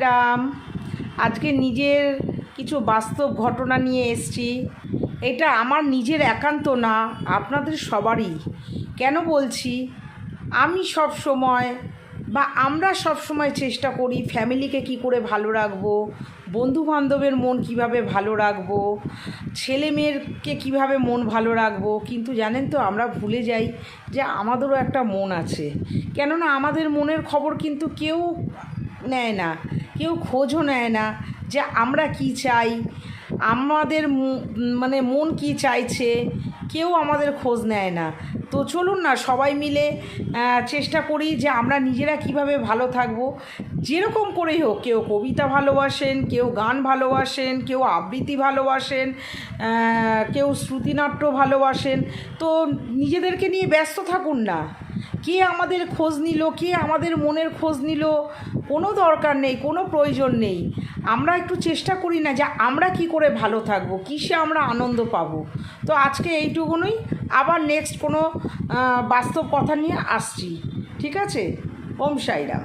রাম আজকে নিজের কিছু বাস্তব ঘটনা নিয়ে এসছি। এটা আমার নিজের একান্ত না, আপনাদের সবারই। কেন বলছি? আমি সব সময় বা আমরা সব সময় চেষ্টা করি ফ্যামিলিকে কি করে ভালো রাখব বন্ধু বান্ধবের মন কীভাবে ভালো রাখব, ছেলে মেয়েরকে কীভাবে মন ভালো রাখব। কিন্তু জানেন তো, আমরা ভুলে যাই যে আমাদেরও একটা মন আছে। কেননা আমাদের মনের খবর কিন্তু কেউ নেয় না। কেউ খোঁজও নেয় না যে আমরা কি চাই, আমাদের মানে মন কি চাইছে, কেউ আমাদের খোঁজ নেয় না। তো চলুন না, সবাই মিলে চেষ্টা করি যে আমরা নিজেরা কীভাবে ভালো থাকব। যেরকম করেই হোক, কেউ কবিতা ভালোবাসেন, কেউ গান ভালোবাসেন, কেউ আবৃত্তি ভালোবাসেন কেউ শ্রুতিনাট্য ভালোবাসেন। তো নিজেদেরকে নিয়ে ব্যস্ত থাকুন না। কে আমাদের খোঁজ নিল, কে আমাদের মনের খোঁজ নিল, কোনো দরকার নেই, কোনো প্রয়োজন নেই। আমরা একটু চেষ্টা করি না যে আমরা কি করে ভালো থাকব, কিসে আমরা আনন্দ পাবো। তো আজকে এইটুকুনই, আবার নেক্সট কোনো বাস্তব কথা নিয়ে আসছি, ঠিক আছে? ওম সাইরাম।